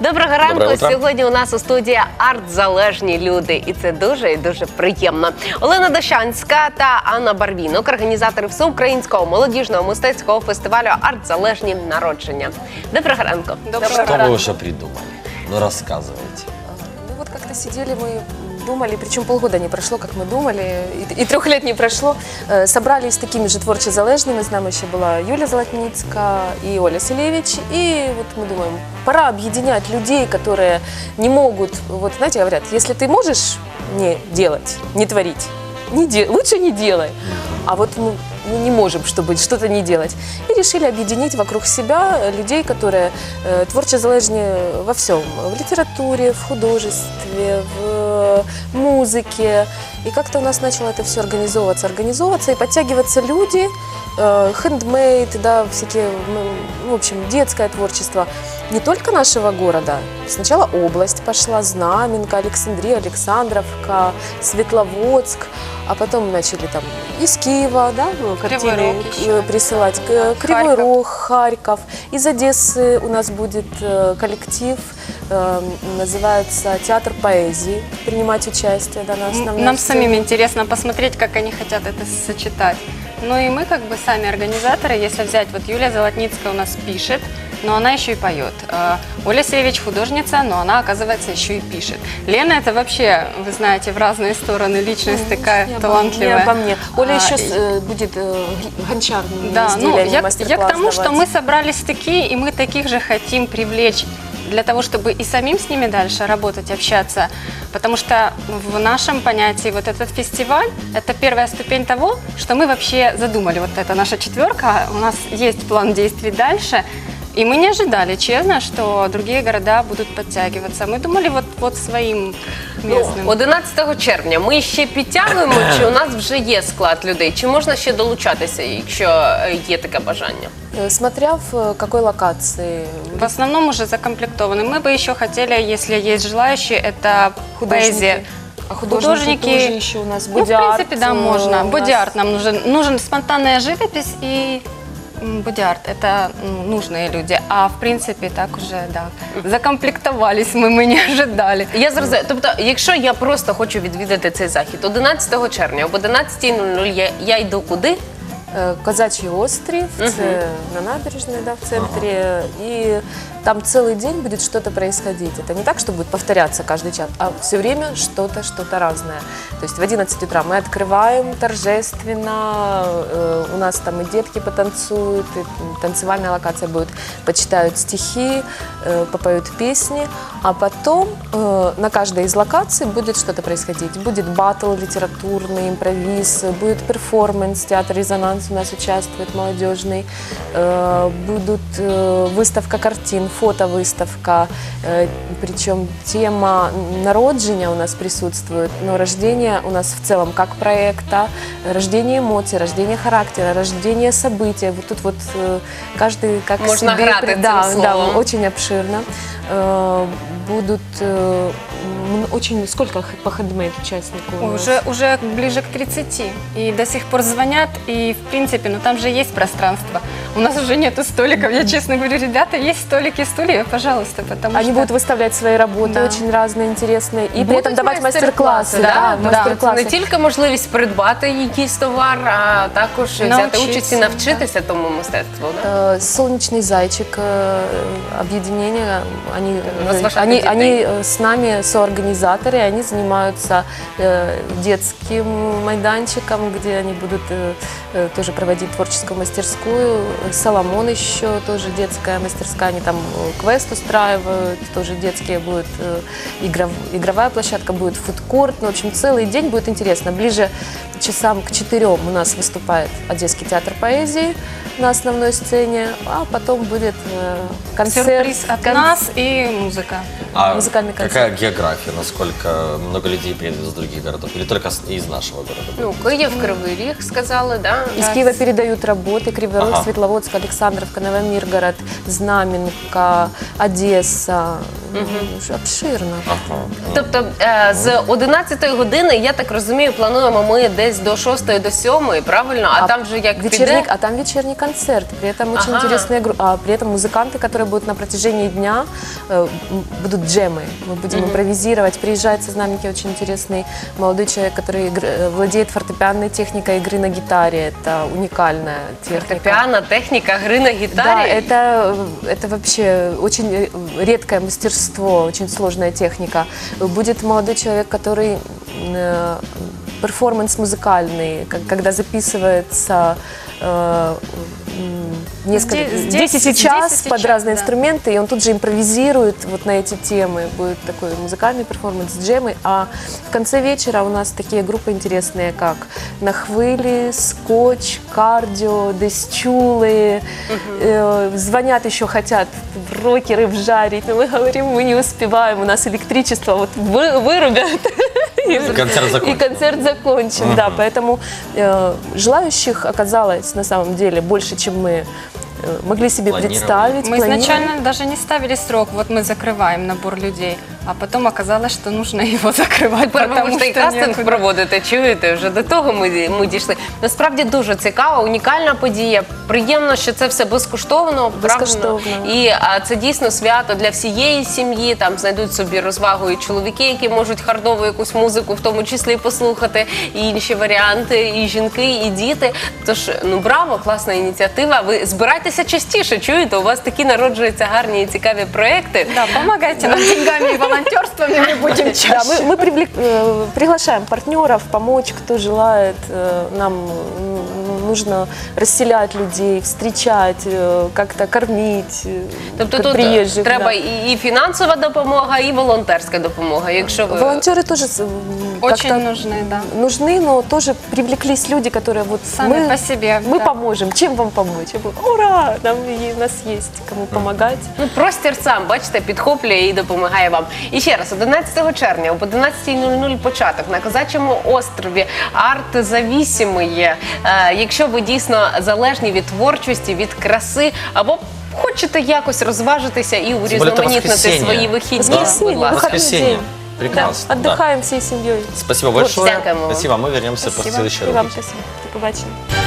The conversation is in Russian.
Доброго ранку. Доброе утро. Сьогодні у нас у студії арт-залежні люди, і це дуже і дуже приємно. Олена Дощанська та Анна Барвінок, організатори всеукраїнського молодіжного мистецького фестивалю Арт-залежні народження. Доброго ранку. Что вы уже придумали? Ну рассказывайте. Ну вот как-то сидели мы, думали, причем полгода не прошло, как мы думали, и, и трех лет не прошло. Э, Собрались такими же творче залежными, с нами еще была Юля Золотницкая и Оля Селевич. И вот мы думаем, пора объединять людей, которые не могут, вот знаете, говорят, если ты можешь не делать, не творить, не де- лучше не делай. А вот мы, мы не можем, чтобы что-то не делать. И решили объединить вокруг себя людей, которые э, творче во всем. В литературе, в художестве, в э, музыке. И как-то у нас начало это все организовываться, организовываться и подтягиваться люди, э, да, всякие, ну, в общем, детское творчество. Не только нашего города. Сначала область пошла, Знаменка, Александрия, Александровка, Светловодск. А потом начали там из Киева, да, ну, картины еще. присылать, К- Кривой Харьков. Рог, Харьков. Из Одессы у нас будет э, коллектив, э, называется Театр поэзии, принимать участие, да, на Нам сцене. самим интересно посмотреть, как они хотят это сочетать. Ну и мы как бы сами организаторы, если взять, вот Юлия Золотницкая у нас пишет, но она еще и поет. Э, Оля Севич художница, но она, оказывается, еще и пишет. Лена это вообще, вы знаете, в разные стороны личность такая Не обо- талантливая. Не обо мне. Оля А, еще и- э, будет э, гончарными Да, ну я, я к тому, что давать. мы собрались такие, и мы таких же хотим привлечь для того, чтобы и самим с ними дальше работать, общаться. Потому что в нашем понятии вот этот фестиваль – это первая ступень того, что мы вообще задумали. Вот это наша четверка, у нас есть план действий дальше. И мы не ожидали, честно, что другие города будут подтягиваться. Мы думали вот, вот своим Ну, местным. 11 червня ми ще підтягуємо, чи у нас вже є склад людей, чи можна ще долучатися, якщо е, є таке бажання? Э, Смотря в э, какой локации. В основном уже закомплектованы. Мы бы еще хотели, если есть желающие, это поэзия. А художники, тоже еще у нас Ну, в бодиарт, принципе, да, э, можно. у нас- Боди-арт нам нужен. Нужен спонтанная живопись и м, боди-арт. Это м, нужные люди. А в принципе, так уже, да. Закомплектовались мы, мы не ожидали. Я зрозуміла. Тобто, якщо я просто хочу відвідати цей захід 11 червня об 11.00 я, я йду куди? Э, Казачий острів, це на набережной, да, в центре. И там целый день будет что-то происходить. Это не так, что будет повторяться каждый час, а все время что-то, что-то разное. То есть в 11 утра мы открываем торжественно, э, у нас там и детки потанцуют, и танцевальная локация будет, почитают стихи, э, попоют песни, а потом э, на каждой из локаций будет что-то происходить. Будет батл литературный, импровиз, будет перформанс, театр «Резонанс» у нас участвует молодежный, э, будут выставка картин, фотовыставка, э, причем тема народжения у нас присутствует, но рождение у нас в целом как проекта, рождение эмоций, рождение характера, рождение события. Вот тут вот э, каждый как Можно себе... грати да, да, словом. очень обширно. Э, Будут очень... Сколько по хендмейд участников? Уже, уже ближе к 30. И до сих пор звонят. И в принципе, ну там же есть пространство. У нас уже нету столиков. Я честно говорю, ребята, есть столики, стулья, пожалуйста, потому Они что... будут выставлять свои работы Да. очень разные, интересные. И при Будуть этом давать мастер-классы. да? Да, Тобто Це мастер-классы. не тільки можливість придбати якийсь товар, а також взяти Навчитися, участь і навчитися тому мистецтву. Да? Э, Солнечный зайчик, э, объединение, они, Розважати они, дітей. они э, с нами соорганизаторы, они занимаются э, детским майданчиком, где они будут э, э, тоже проводить творческую мастерскую. Соломон еще тоже детская мастерская, они там э, квест устраивают, тоже детские будет э, игров- игровая площадка, будет фудкорт. Ну, в общем, целый день будет интересно. Ближе часам к четырем у нас выступает Одесский театр поэзии на основной сцене, а потом будет э, концерт. Сюрприз от кон- нас и музыка. А Музыкальный концерт. какая география? Насколько много людей приедет из других городов? Или только из нашего города? Ну, Київ, Кривий Ріг сказали, да? Из Да. Киева передают работы, Кривой Рог, Ага. Кисловодск, Александровка, Новомиргород, Знаменка, Одесса. Ну, Обширно. Ага. Тобто е, з 11 години, я так розумію, плануємо ми десь до 6 до 7, правильно? А, там же як вечерний, піде? а там вечерний концерт. При этом очень Ага. интересная группа. А при этом музыканты, которые будут на протяжении дня, э, м, будут джемы. Мы будем импровизировать. Приезжает со знаменки очень интересный молодой человек, который игр- э, владеет фортепианной техникой игры на гитаре. Это уникальная техника. Фортепіана, техніка, гри на Да, гітарі. это, это вообще очень э, редкое мастерство, очень сложная техника. Будет молодой человек, который э, перформанс музыкальный, как- когда записывается э, м, несколько, Здесь- 10 здесь- сейчас 10 под сейчас, разные да. инструменты, и он тут же импровизирует вот на эти темы. Будет такой музыкальный перформанс, джемы. А в конце вечера у нас такие группы интересные, как Нахвыли, Скотч, Кардио, Десчулы. Э, звонят еще, хотят рокеры вжарить, но мы говорим, мы не успеваем, у нас электричество вот вы, вырубят. И Концерт и закончен. концерт закончен, да. Поэтому э, желающих оказалось на самом деле больше, чем мы э, могли себе Планировали. представить. Мы планировали. изначально даже не ставили срок, вот мы закрываем набор людей, а потом оказалось, что нужно его закрывать, Тепер ви потому можете і что кастинг некуда. проводити, чуєте? Вже до того ми, ми дійшли. Насправді дуже цікава, унікальна подія. Приємно, що це все безкоштовно, Безкоштовно. правильно? І а, це дійсно свято для всієї сім'ї. Там знайдуть собі розвагу і чоловіки, які можуть хардову якусь музику, в тому числі послухати, і інші варіанти, і жінки, і діти. Тож ну браво, класна ініціатива. Ви збирайтеся частіше. Чуєте? У вас такі народжуються гарні і цікаві проекти. Да, помогайте нам деньгами и волонтерством, и мы будем Да, чаще. мы, мы привлек- э, приглашаем партнеров помочь, кто желает. Э, Нам нужно расселять людей, встречать, э, как-то кормить э, Тобто как тут приезжих. треба да. і, і фінансова допомога, і волонтерська допомога. Якщо ви Волонтеры тоже с- м, Очень как-то нужны, да. нужны, но тоже привлеклись люди, которые вот Сами мы, по себе, мы да. поможем. Чем вам помочь? Я говорю, Ура! Нам и у нас есть кому помогать. Ну, простір сам, бачите, підхоплює і допомагає вам. І ще раз, 11 червня об 11.00 початок на Козачому острові арт завісімої. Е, якщо ви дійсно залежні від творчості, від краси або хочете якось розважитися і более, это урізноманітнити воскресенье. свої вихідні, Воскресенье, будь ласка. выходной Воскресенье. день. Прекрасно. да. Отдыхаем всей семьей. Спасибо большое. Дякуємо вам. Спасибо. Мы вернемся после Спасибо. следующей И вам рубрики. спасибо. До побачення.